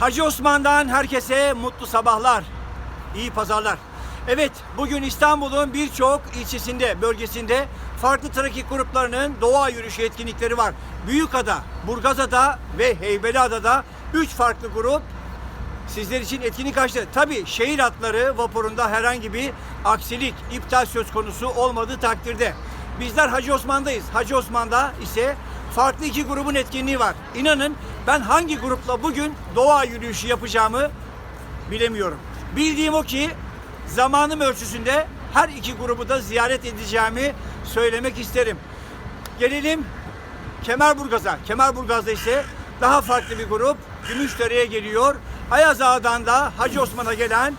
Hacı Osman'dan herkese mutlu sabahlar, iyi pazarlar. Evet, bugün İstanbul'un birçok ilçesinde, bölgesinde farklı trafik gruplarının doğa yürüyüşü etkinlikleri var. Büyükada, Burgazada ve Heybeliada'da 3 farklı grup sizler için etkinlik açtı. Tabii şehir hatları vapurunda herhangi bir aksilik, iptal söz konusu olmadığı takdirde. Bizler Hacı Osman'dayız. Hacı Osman'da ise farklı iki grubun etkinliği var. İnanın ben hangi grupla bugün doğa yürüyüşü yapacağımı bilemiyorum. Bildiğim o ki zamanım ölçüsünde her iki grubu da ziyaret edeceğimi söylemek isterim. Gelelim Kemerburgaz'a. Kemerburgaz'da ise daha farklı bir grup Gümüşdere'ye geliyor. Ayaz Ağa'dan da Hacı Osman'a gelen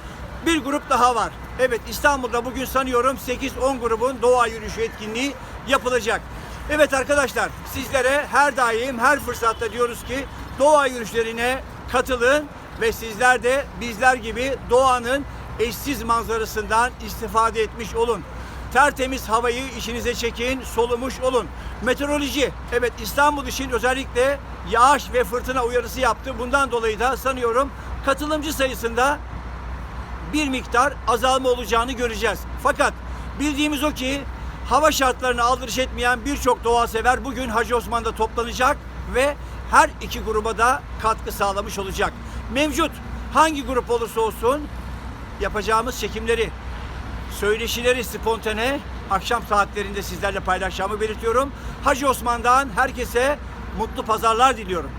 bir grup daha var. Evet İstanbul'da bugün sanıyorum 8-10 grubun doğa yürüyüşü etkinliği yapılacak. Evet arkadaşlar sizlere her daim her fırsatta diyoruz ki doğa yürüyüşlerine katılın ve sizler de bizler gibi doğanın eşsiz manzarasından istifade etmiş olun. Tertemiz havayı işinize çekin, solumuş olun. Meteoroloji, evet İstanbul için özellikle yağış ve fırtına uyarısı yaptı. Bundan dolayı da sanıyorum katılımcı sayısında bir miktar azalma olacağını göreceğiz. Fakat bildiğimiz o ki hava şartlarına aldırış etmeyen birçok doğa sever bugün Hacı Osman'da toplanacak ve her iki gruba da katkı sağlamış olacak. Mevcut hangi grup olursa olsun yapacağımız çekimleri, söyleşileri spontane akşam saatlerinde sizlerle paylaşacağımı belirtiyorum. Hacı Osman'dan herkese mutlu pazarlar diliyorum.